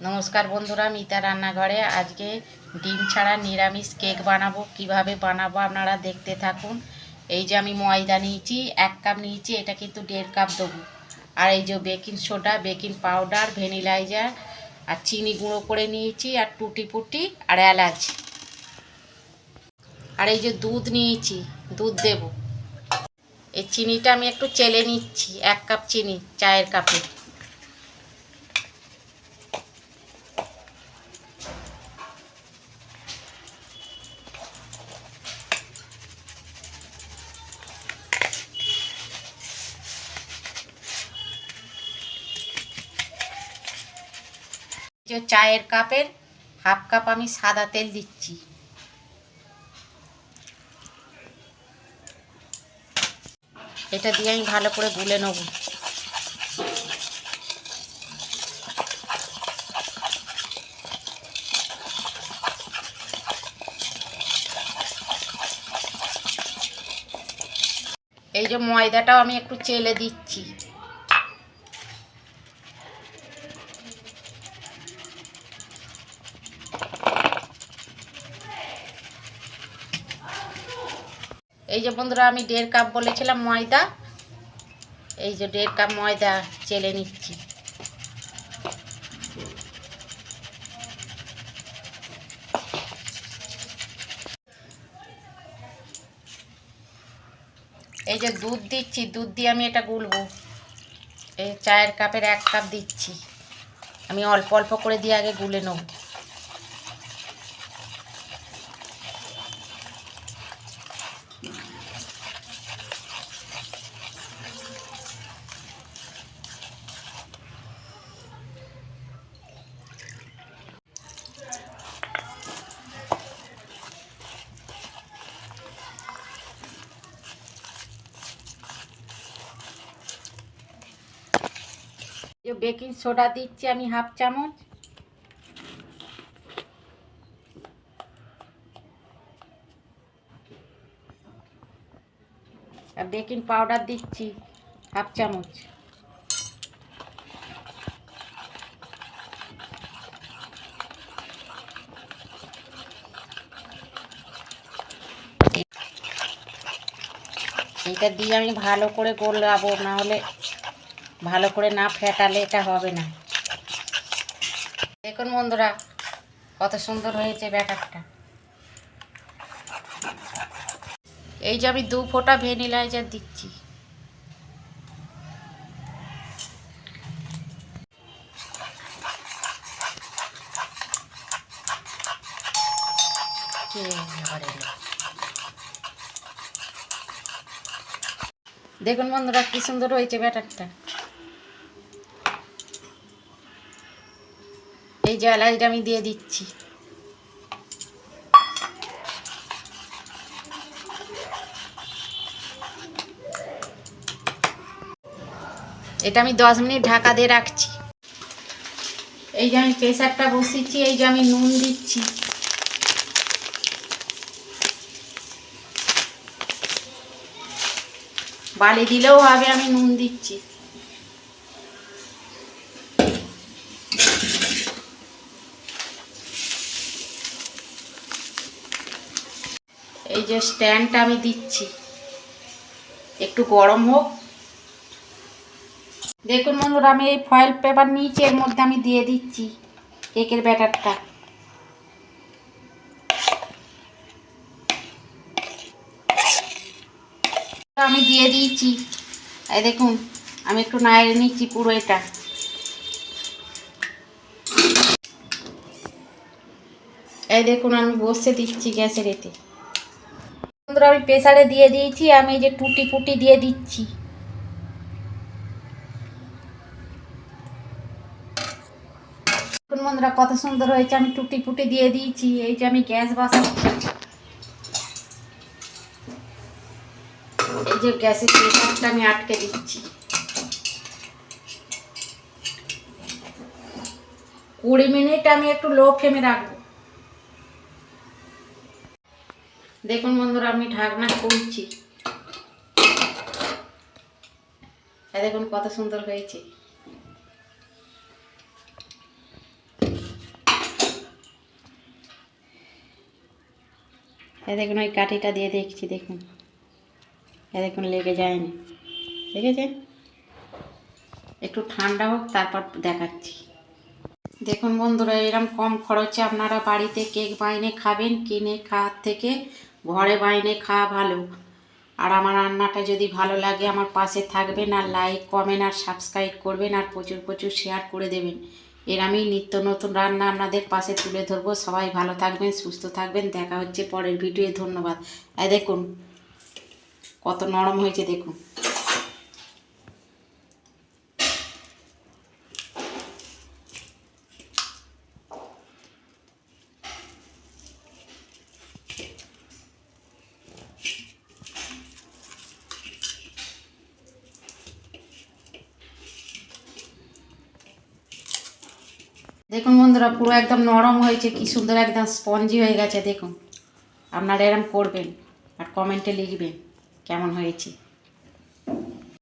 নমস্কার বন্ধুরা, মিতা রান্নাঘরে। আজকে ডিম ছাড়া নিরামিষ কেক বানাবো। কীভাবে বানাবো আপনারা দেখতে থাকুন। এই যে আমি ময়দা নিয়েছি, এক কাপ নিয়েছি, এটা কিন্তু দেড় কাপ দেবো। আর এই যে বেকিং সোডা, বেকিং পাউডার, ভ্যানিলাইজার, আর চিনি গুঁড়ো করে নিয়েছি, আর টুটি পুটি, আর এলাচ। আর এই যে দুধ নিয়েছি, দুধ দেব। এই চিনিটা আমি একটু চেলে নিচ্ছি, এক কাপ চিনি, চায়ের কাপে। চায়ের কাপের হাফ কাপ আমি সাদা তেল দিচ্ছি। এটা দিয়ে আমি ভালো করে গুলে নেব। এই যে ময়দাটাও আমি একটু চেলে দিচ্ছি। এই যে বন্ধুরা, আমি দেড় কাপ বলেছিলাম ময়দা। এই যে দেড় কাপ ময়দা চেলে নিচ্ছি। এই যে দুধ দিচ্ছি, দুধ দিয়ে আমি এটা গুলবো। এই চায়ের কাপের এক কাপ দিচ্ছি। আমি অল্প অল্প করে দিয়ে আগে গুলে নেব। বেকিং সোডা দিচ্ছি আমি হাফ চামচ। আর বেকিং পাউডার দিচ্ছি হাফ চামচ। এটা দিয়ে আমি ভালো করে গোলাবো না হলে ভালো করে না ফেটালে এটা হবে না। দেখুন বন্ধুরা, কত সুন্দর হয়েছে ব্যাটারটা। এই যে আমি দু ফোঁটা ভ্যানিলাইজার দিচ্ছি। দেখুন বন্ধুরা, কি সুন্দর হয়েছে ব্যাটারটা। এলাচটা আমি দিয়ে দিচ্ছি। এটা আমি দশ মিনিট ঢাকা দিয়ে রাখছি। এই যে আমি প্রেশারটা বসিয়েছি, এই যে আমি নুন দিচ্ছি। বালি দিলেও হবে, আমি নুন দিচ্ছি। যে স্ট্যান্ডটা আমি দিচ্ছি। একটু গরম হোক। দেখুন বন্ধুরা, আমি এই ফয়েল পেপার নিয়েছি এর মধ্যে আমি দিয়ে দিচ্ছি কেকের ব্যাটারটা। আমি দিয়ে দিয়েছি এই দেখুন, আমি একটু নাড়িয়ে নিচ্ছি পুরো এটা। এই দেখুন, আমি বসে দিচ্ছি গ্যাসের এতে। বন্ধুরা, আমি প্রেসারে দিয়ে দিয়েছি, আমি এই যে টুটি ফুটি দিয়ে দিচ্ছি। বন্ধুরা, কত সুন্দর হয়েছে, আমি টুটি ফুটি দিয়ে দিয়েছি, এই যে আমি গ্যাস বসাচ্ছি। এই যে গ্যাসের প্রেসারটা আমি আটকে দিচ্ছি। কুড়ি মিনিট আমি একটু লো ফ্লেমে রাখব। দেখুন বন্ধুরা, আমি ঢাকনা খুলছি। দেখুন কত সুন্দর হয়েছে। দেখুন, ওই কাঠিটা দিয়ে দেখছি, দেখুন। দেখুন, লেগে যায়নি। ঠিক আছে একটু ঠান্ডা হোক, তারপর দেখাচ্ছি। দেখুন বন্ধুরা এরকম কম খরচে আপনারা বাড়িতে কেক বাইনে খাবেন, কিনে খাওয়ার থেকে ঘরে বাইনে খাওয়া ভালো। আর আমার রান্নাটা যদি ভালো লাগে, আমার পাশে থাকবেন আর লাইক কমেন্ট আর সাবস্ক্রাইব করবেন আর প্রচুর প্রচুর শেয়ার করে দেবেন। এর আমি নিত্য নতুন রান্না আপনাদের পাশে তুলে ধরবো। সবাই ভালো থাকবেন, সুস্থ থাকবেন। দেখা হচ্ছে পরের ভিডিওয়ে ধন্যবাদ। দেখুন, কত নরম হয়েছে, দেখুন। দেখুন বন্ধুরা, পুরো একদম নরম হয়েছে, কি সুন্দর একদম স্পঞ্জি হয়ে গেছে, দেখুন। আপনারা এরম করবেন আর কমেন্টে লিখবেন কেমন হয়েছে।